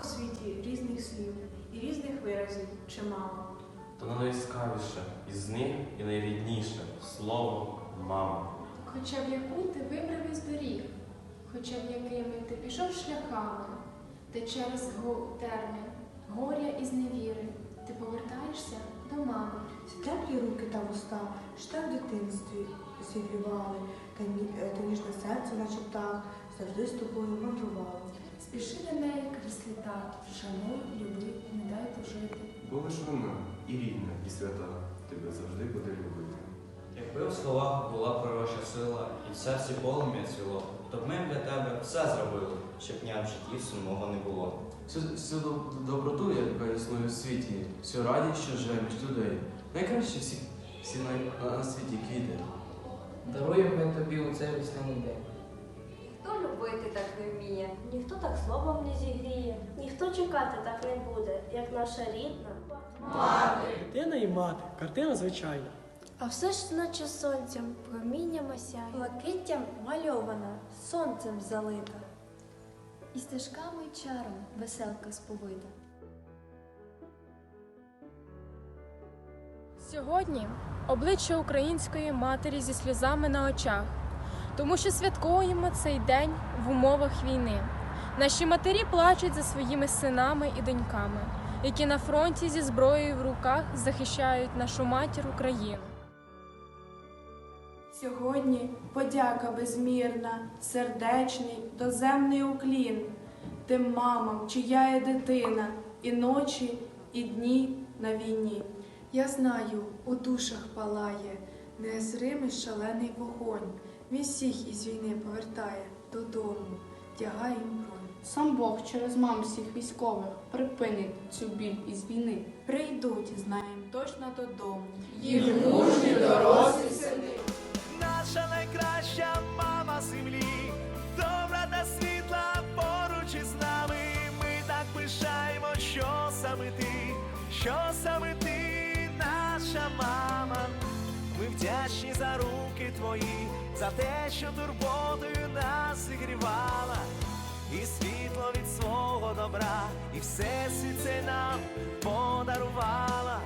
в світі різних слів і різних виразів чимало. Та найяскравіше із них і найрідніше слово мама. Хоча б яку ти вибрав із доріг, хоча б якими ти пішов шляхами, ти через го- терни, горя і зневіри, ти повертаєшся до мами. Ці теплі руки та уста, що в дитинстві зігрівали, та, е, та ніжне серце, наче птах, завжди з тобою мандрувало. Спіши до неї крізь літа, шануй, люби, не дай тужити. Бо лиш вона і рідна, і свята тебе завжди буде любити. Якби у словах була пророча сила і в серці полум'я цвіло, то б ми для тебе все зробили, щоб дня в житті сумного не було. Всю, всю доб- доброту, яка існує у світі, всю радість, що живе між людей. Найкраще всі, всі на, на світі квіти. Даруємо ми тобі у цей весняний день. Ніхто любити так не вміє, так словом не зігріє, ніхто чекати так не буде, як наша рідна. Дитина і мати, картина звичайна. А все ж наче сонцем промінням осяє, блакиттям мальована, сонцем залита. І стежками й чаром веселка сповита. Сьогодні обличчя української матері зі сльозами на очах, тому що святкуємо цей день в умовах війни. Наші матері плачуть за своїми синами і доньками, які на фронті зі зброєю в руках захищають нашу матір Україну. Сьогодні подяка безмірна, сердечний, доземний уклін тим мамам, чия є дитина, і ночі, і дні на війні. Я знаю, у душах палає незримий шалений вогонь. Він всіх із війни повертає додому, тягає їм бронь. Сам Бог через мам всіх військових припинить цю біль із війни. Прийдуть, знаємо точно додому. Наша найкраща мама землі, добра та світла поруч із нами. Ми так пишаємо, що саме ти, що саме ти, наша мама. Ми вдячні за руки твої, за те, що турботою нас зігрівала, і світло від свого добра, і все світ це нам подарувала.